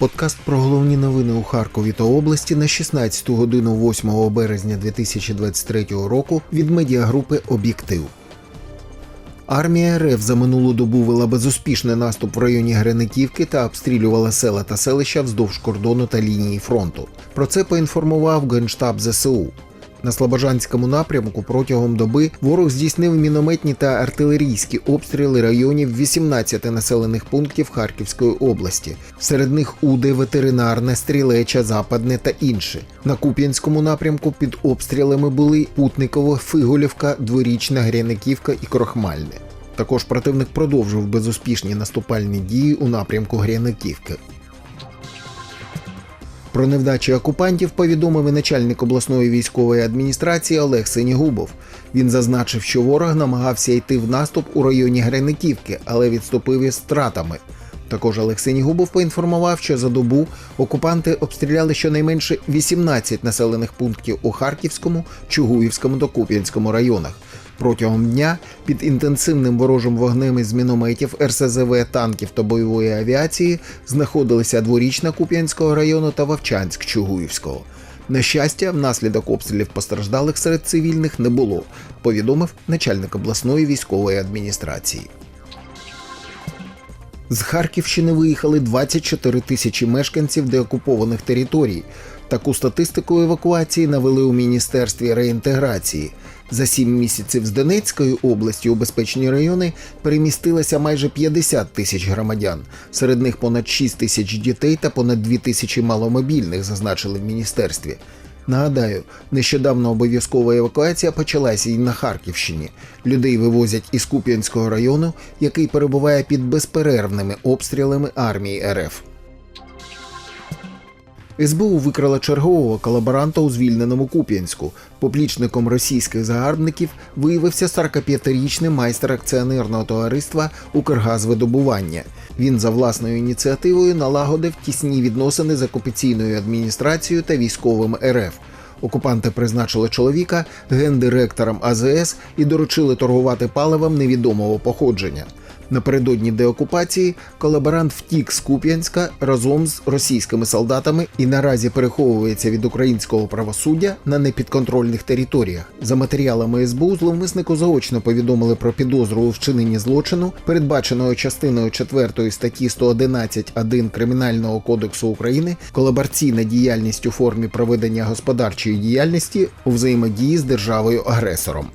Подкаст про головні новини у Харкові та області на 16 годину 8 березня 2023 року від медіагрупи Об'єктив. Армія РФ за минулу добу вела безуспішний наступ в районі Грениківки та обстрілювала села та селища вздовж кордону та лінії фронту. Про це поінформував Генштаб ЗСУ. На Слобожанському напрямку протягом доби ворог здійснив мінометні та артилерійські обстріли районів 18 населених пунктів Харківської області. Серед них Уди, ветеринарне, стрілеча, западне та інші. На Куп'янському напрямку під обстрілами були Путниково, Фиголівка, Дворічна, Гряниківка і Крохмальне. Також противник продовжив безуспішні наступальні дії у напрямку Гряниківки. Про невдачі окупантів повідомив і начальник обласної військової адміністрації Олег Синігубов. Він зазначив, що ворог намагався йти в наступ у районі Грениківки, але відступив із стратами. Також Олег Синігубов поінформував, що за добу окупанти обстріляли щонайменше 18 населених пунктів у Харківському, Чугуївському та Куп'янському районах. Протягом дня під інтенсивним ворожим вогнем із мінометів, РСЗВ, танків та бойової авіації знаходилися дворічна Куп'янського району та Вовчанськ Чугуївського. На щастя, внаслідок обстрілів постраждалих серед цивільних не було, повідомив начальник обласної військової адміністрації. З Харківщини виїхали 24 тисячі мешканців деокупованих територій. Таку статистику евакуації навели у міністерстві реінтеграції. За сім місяців з Донецької області у безпечні райони перемістилося майже 50 тисяч громадян. Серед них понад 6 тисяч дітей та понад 2 тисячі маломобільних, зазначили в міністерстві. Нагадаю, нещодавно обов'язкова евакуація почалася і на Харківщині. Людей вивозять із Куп'янського району, який перебуває під безперервними обстрілами армії РФ. СБУ викрала чергового колаборанта у звільненому Куп'янську. Поплічником російських загарбників виявився 45-річний майстер акціонерного товариства Укргазвидобування. Він за власною ініціативою налагодив тісні відносини з окупаційною адміністрацією та військовим РФ. Окупанти призначили чоловіка гендиректором АЗС і доручили торгувати паливом невідомого походження. Напередодні деокупації колаборант втік з Куп'янська разом з російськими солдатами і наразі переховується від українського правосуддя на непідконтрольних територіях. За матеріалами СБУ зловмиснику заочно повідомили про підозру у вчиненні злочину, передбаченого частиною 4 статті 111.1 Кримінального кодексу України, колабораційна діяльність у формі проведення господарчої діяльності у взаємодії з державою агресором.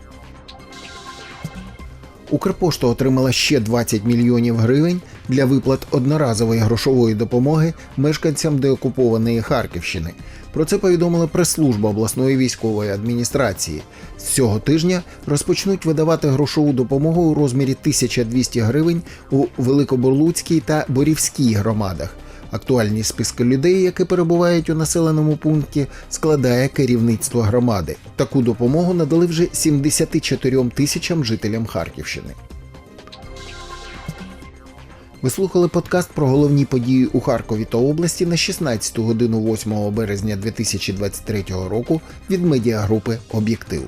Укрпошта отримала ще 20 мільйонів гривень для виплат одноразової грошової допомоги мешканцям деокупованої Харківщини. Про це повідомила прес-служба обласної військової адміністрації. З цього тижня розпочнуть видавати грошову допомогу у розмірі 1200 гривень у Великоборлуцькій та Борівській громадах. Актуальні списки людей, які перебувають у населеному пункті, складає керівництво громади. Таку допомогу надали вже 74 тисячам жителям Харківщини. Ви слухали подкаст про головні події у Харкові та області на 16 годину 8 березня 2023 року від медіагрупи Об'єктив.